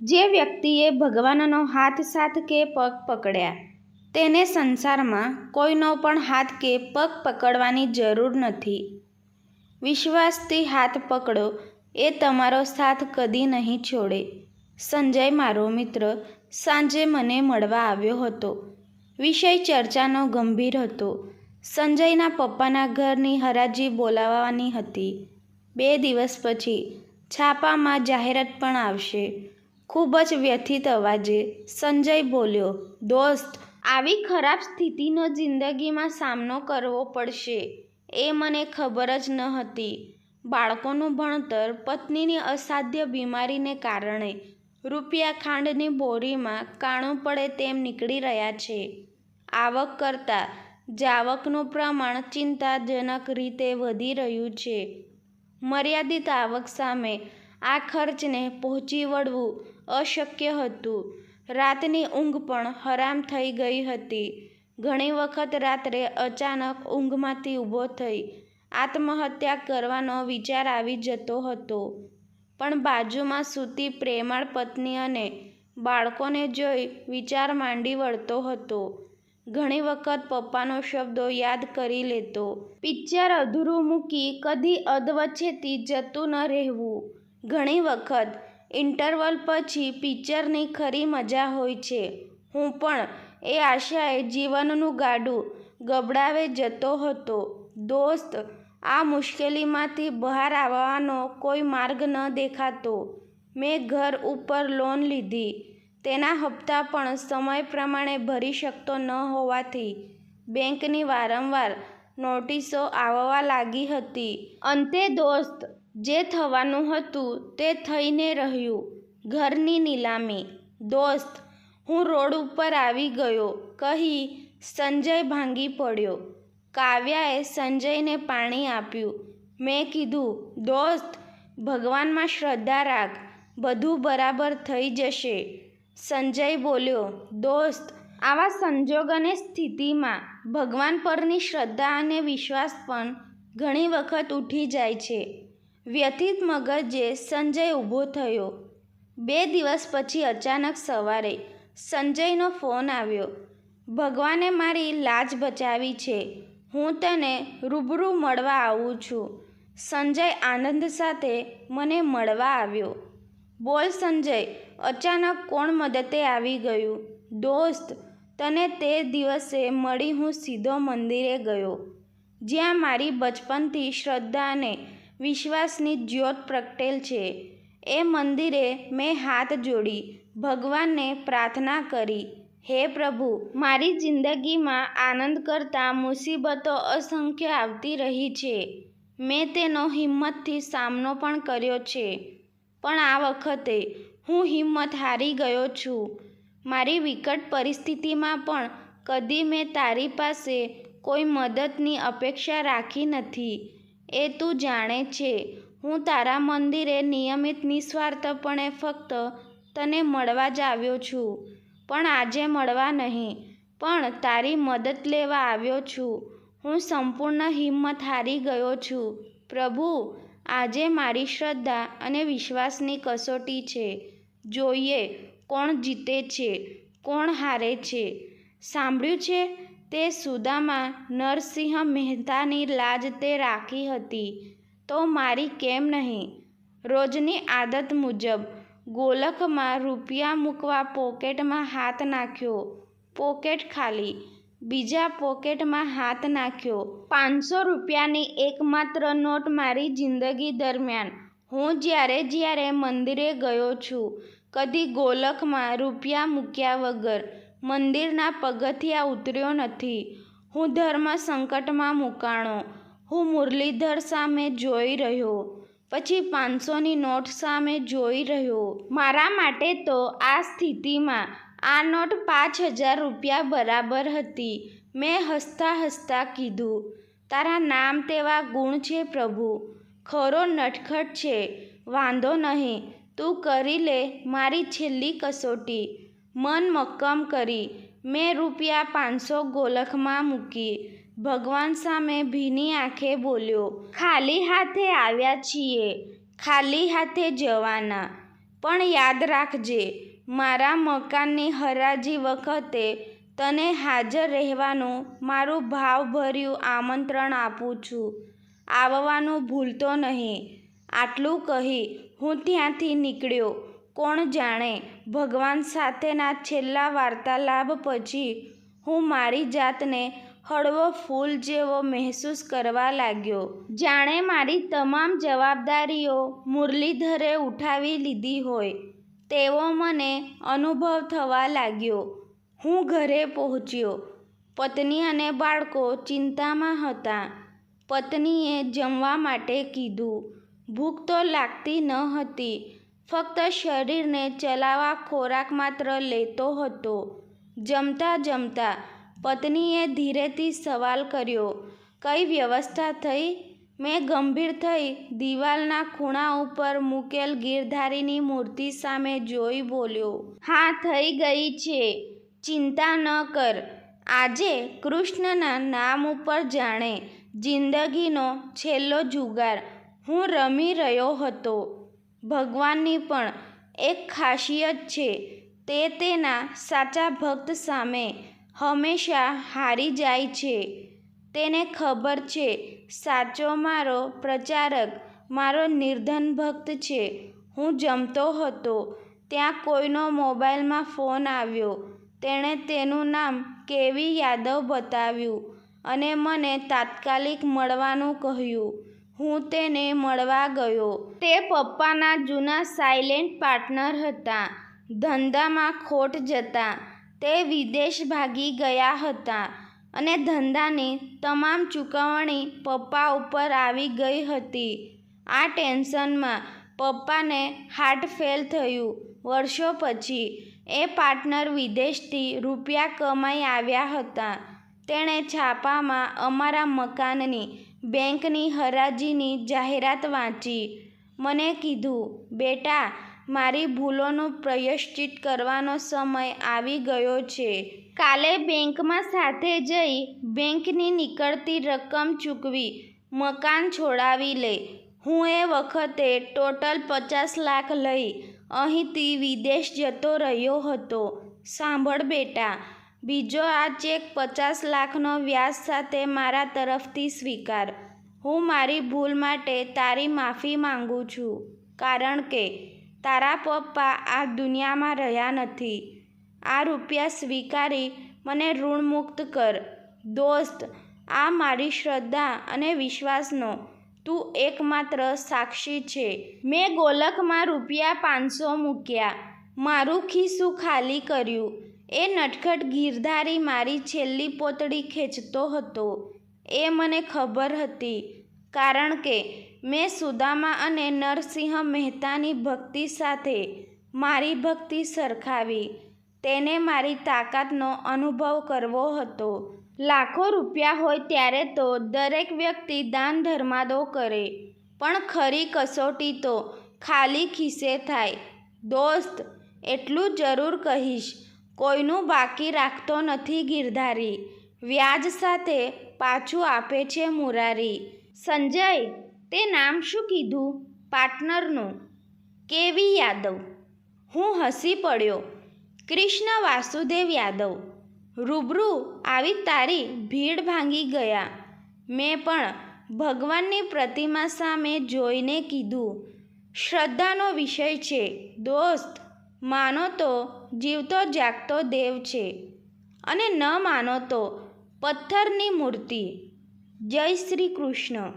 જે વ્યક્તિએ ભગવાનનો હાથ સાથ કે પગ પકડ્યા, તેને સંસારમાં કોઈનો પણ હાથ કે પગ પકડવાની જરૂર નથી. વિશ્વાસથી હાથ પકડો એ તમારો સાથ કદી નહીં છોડે. સંજય, મારો મિત્ર, સાંજે મને મળવા આવ્યો હતો. વિષય ચર્ચાનો ગંભીર હતો. સંજયના પપ્પાના ઘરની હરાજી બોલાવવાની હતી. બે દિવસ પછી છાપામાં જાહેરાત પણ આવશે. ખૂબ જ વ્યથિત અવાજે સંજય બોલ્યો, દોસ્ત, આવી ખરાબ સ્થિતિનો જિંદગીમાં સામનો કરવો પડશે. એ મને ખબર જ ન હતી. બાળકોનું ભણતર પત્નીની અસાધ્ય બીમારીને કારણે રૂપિયા ખાંડની બોરીમાં કાણું પડે તેમ નીકળી રહ્યા છે. આવક કરતાં જાવકનું પ્રમાણ ચિંતાજનક રીતે વધી રહ્યું છે. મર્યાદિત આવક સામે આ ખર્ચને પહોંચી વળવું અશક્ય હતું. રાતની ઊંઘ પણ હરામ થઈ ગઈ હતી. ઘણી વખત રાત્રે અચાનક ઊંઘમાંથી ઊભો થઈ આત્મહત્યા કરવાનો વિચાર આવી જતો હતો. પણ બાજુમાં સૂતી પ્રેમાળ પત્ની અને બાળકોને જોઈ વિચાર માંડી વળતો હતો. ઘણી વખત પપ્પાનો શબ્દો યાદ કરી લેતો. પિક્ચર અધૂરું મૂકી કદી અધવચ્ચેથી જતું ન રહેવું. ઘણી વખત ઇન્ટરવલ પછી પિક્ચરની ખરી મજા હોય છે. હું પણ એ આશાએ જીવનનું ગાડું ગબડાવે જતો હતો. દોસ્ત, આ મુશ્કેલીમાંથી બહાર આવવાનો કોઈ માર્ગ ન દેખાતો. મેં ઘર ઉપર લોન લીધી. તેના હપ્તા પણ સમય પ્રમાણે ભરી શકતો ન હોવાથી બેંકની વારંવાર નોટિસો આવવા લાગી હતી. અંતે દોસ્ત જે થવાનું હતું તે થઈને રહ્યું. ઘરની નીલામી. દોસ્ત, હું રોડ ઉપર આવી ગયો, કહી સંજય ભાંગી પડ્યો. કાવ્યાએ સંજયને પાણી આપ્યું. મેં કીધું, દોસ્ત, ભગવાનમાં શ્રદ્ધા રાખ, બધું બરાબર થઈ જશે. સંજય બોલ્યો, દોસ્ત, આવા સંજોગ અને સ્થિતિમાં ભગવાન પરની શ્રદ્ધા અને વિશ્વાસ પણ ઘણી વખત ઉઠી જાય છે. વ્યથિત મગજે સંજય ઊભો થયો. બે દિવસ પછી અચાનક સવારે સંજયનો ફોન આવ્યો. ભગવાને મારી લાજ બચાવી છે. હું તને રૂબરૂ મળવા આવું છું. સંજય આનંદ સાથે મને મળવા આવ્યો. બોલ સંજય, અચાનક કોણ મદદે આવી ગયું? દોસ્ત, તને તે દિવસે મળી હું સીધો મંદિરે ગયો. જ્યાં મારી બચપનથી શ્રદ્ધા અને વિશ્વાસની જ્યોત પ્રગટેલ છે. એ મંદિરે મેં હાથ જોડી, ભગવાનને પ્રાર્થના કરી, હે પ્રભુ, મારી જિંદગીમાં આનંદ કરતાં મુસીબતો અસંખ્ય આવતી રહી છે. મેં તેનો હિંમતથી સામનો પણ કર્યો છે. પણ આ વખતે હું હિંમત હારી ગયો છું. મારી વિકટ પરિસ્થિતિમાં પણ કદી મેં તારી પાસે કોઈ મદદની અપેક્ષા રાખી નથી. એ તું જાણે છે. હું તારા મંદિરે નિયમિત નિસ્વાર્થપણે ફક્ત તને મળવા જ આવ્યો છું. પણ આજે મળવા નહીં, પણ તારી મદદ લેવા આવ્યો છું. હું સંપૂર્ણ હિંમત હારી ગયો છું. પ્રભુ, આજે મારી શ્રદ્ધા અને વિશ્વાસની કસોટી છે. જોઈએ કોણ જીતે છે, કોણ હારે છે. સાંભળ્યું છે? તે સુદામા નરસિંહ મહેતાની લાજ તે રાખી હતી. તો મારી કેમ નહીં? રોજની આદત મુજબ ગોલકમાં રૂપિયા મૂકવા પોકેટમાં હાથ નાખ્યો. પોકેટ ખાલી. બીજા પોકેટમાં હાથ નાખ્યો. પાંચસો રૂપિયાની એકમાત્ર નોટ મારી જિંદગી દરમિયાન. હું જ્યારે જ્યારે મંદિરે ગયો છું, કદી ગોલકમાં રૂપિયા મૂક્યા વગર મંદિરના પગથિયા ઉતર્યો નથી. હું ધર્મ સંકટમાં મુકાણો. હું મુરલીધર સામે જોઈ રહ્યો. પછી પાંચસોની નોટ સામે જોઈ રહ્યો. મારા માટે તો આ સ્થિતિમાં આ નોટ પાંચ હજાર રૂપિયા બરાબર હતી. મેં હસતા હસતા કીધું, તારા નામ તેવા ગુણ છે પ્રભુ. ખરો નટખટ છે. વાંધો નહીં. તું કરી લે મારી છેલ્લી કસોટી. મન મક્કમ કરી. મેં રૂપિયા પાંચસો ગોલખમાં મૂકી. ભગવાન સામે ભીની આંખે બોલ્યો, ખાલી હાથે આવ્યા છીએ. ખાલી હાથે જવાના. પણ યાદ રાખજે, મારા મકાનની હરાજી વખતે તને હાજર રહેવાનું મારું ભાવભર્યું આમંત્રણ આપું છું. આવવાનું ભૂલતો નહીં. આટલું કહી હું ત્યાંથી નીકળ્યો. કોણ જાણે? ભગવાન સાથેના છેલ્લા વાર્તાલાપ પછી હું મારી જાતને હળવો ફૂલ જેવો મહેસૂસ કરવા લાગ્યો. જાણે મારી તમામ જવાબદારીઓ મુરલીધરે ઉઠાવી લીધી હોય. તેવો મને અનુભવ થવા લાગ્યો. હું ઘરે પહોંચ્યો. પત્ની અને બાળકો ચિંતામાં હતા. પત્નીએ જમવા માટે કીધું, ભૂખ તો લાગતી ન હતી. ફક્ત શરીરને ચલાવવા ખોરાક માત્ર લેતો હતો. જમતા જમતા પત્નીએ ધીરેથી સવાલ કર્યો, કઈ વ્યવસ્થા થઈ? મેં ગંભીર થઈ દિવાલના ખૂણા ઉપર મૂકેલ ગીરધારીની મૂર્તિ સામે જોઈ બોલ્યો, હા, થઈ ગઈ છે. ચિંતા ન કર. આજે કૃષ્ણના નામ ઉપર જાણે જિંદગીનો છેલ્લો જુગાર. હું રમી રહ્યો હતો. ભગવાનની પણ એક ખાસિયત છે, તે તેના સાચા ભક્ત સામે હંમેશા હારી જાય છે. તેને ખબર છે, સાચો મારો પ્રચારક, મારો નિર્ધન ભક્ત છે. હું જમતો હતો, ત્યાં કોઈનો મોબાઈલમાં ફોન આવ્યો. તેણે તેનું નામ કેવી યાદવ બતાવ્યું અને મને તાત્કાલિક મળવાનું કહ્યું. હું તેને મળવા ગયો. તે પપ્પાના જૂના સાયલેન્ટ પાર્ટનર હતા. ધંધામાં ખોટ જતા. તે વિદેશ ભાગી ગયા હતા અને ધંધાની તમામ ચૂકવણી પપ્પા ઉપર આવી ગઈ હતી. આ ટેન્શનમાં પપ્પાને હાર્ટ ફેલ થયું. વર્ષો પછી એ પાર્ટનર વિદેશથી રૂપિયા કમાઈ આવ્યા હતા. તેણે છાપામાં અમારા મકાનની બેંકની હરાજીની જાહેરાત વાંચી. મને કીધું, બેટા, મારી ભૂલોનું પ્રયશ્ચિત કરવાનો સમય આવી ગયો છે. કાલે બેંકમાં સાથે જઈ બેંકની નીકળતી રકમ ચૂકવી, મકાન છોડાવી લે. હું એ વખતે ટોટલ પચાસ લાખ લઈ અહીંથી વિદેશ જતો રહ્યો હતો. સાંભળ બેટા બીજો આ ચેક પચાસ લાખનો વ્યાજ સાથે મારા તરફથી સ્વીકાર. હું મારી ભૂલ માટે તારી માફી માંગુ છું, કારણ કે તારા પપ્પા આ દુનિયામાં રહ્યા નથી. આ રૂપિયા સ્વીકારી મને ઋણમુક્ત કર. દોસ્ત, આ મારી શ્રદ્ધા અને વિશ્વાસનો તું એકમાત્ર સાક્ષી છે. મેં ગોલકમાં રૂપિયા પાંચસો મૂક્યા. મારું ખિસ્સું ખાલી કર્યું. એ નટખટ ગીરધારી મારી છેલ્લી પોતડી ખેંચતો હતો. એ મને ખબર હતી, કારણ કે મેં સુદામા અને નરસિંહ મહેતાની ભક્તિ સાથે મારી ભક્તિ સરખાવી. તેને મારી તાકાતનો અનુભવ કરવો હતો. લાખો રૂપિયા હોય ત્યારે તો દરેક વ્યક્તિ દાન ધર્માદો કરે, પણ ખરી કસોટી તો ખાલી ખિસ્સે થાય. દોસ્ત, એટલું જરૂર કહીશ કોઈનું બાકી રાખતો નથી ગિરધારી. વ્યાજ સાથે પાછું આપે છે મુરારી. સંજય, તે નામ શું કીધું? પાર્ટનરનું. કેવી યાદવ. હું હસી પડ્યો. કૃષ્ણ વાસુદેવ યાદવ. રૂબરૂ આવી તારી ભીડ ભાંગી ગયા. મેં પણ ભગવાનની પ્રતિમા સામે જોઈને કીધું, શ્રદ્ધાનો વિષય છે, દોસ્ત. માનો તો જીવતો જાગતો દેવ છે. અને ન માનો તો પથ્થરની મૂર્તિ. જય શ્રી કૃષ્ણ.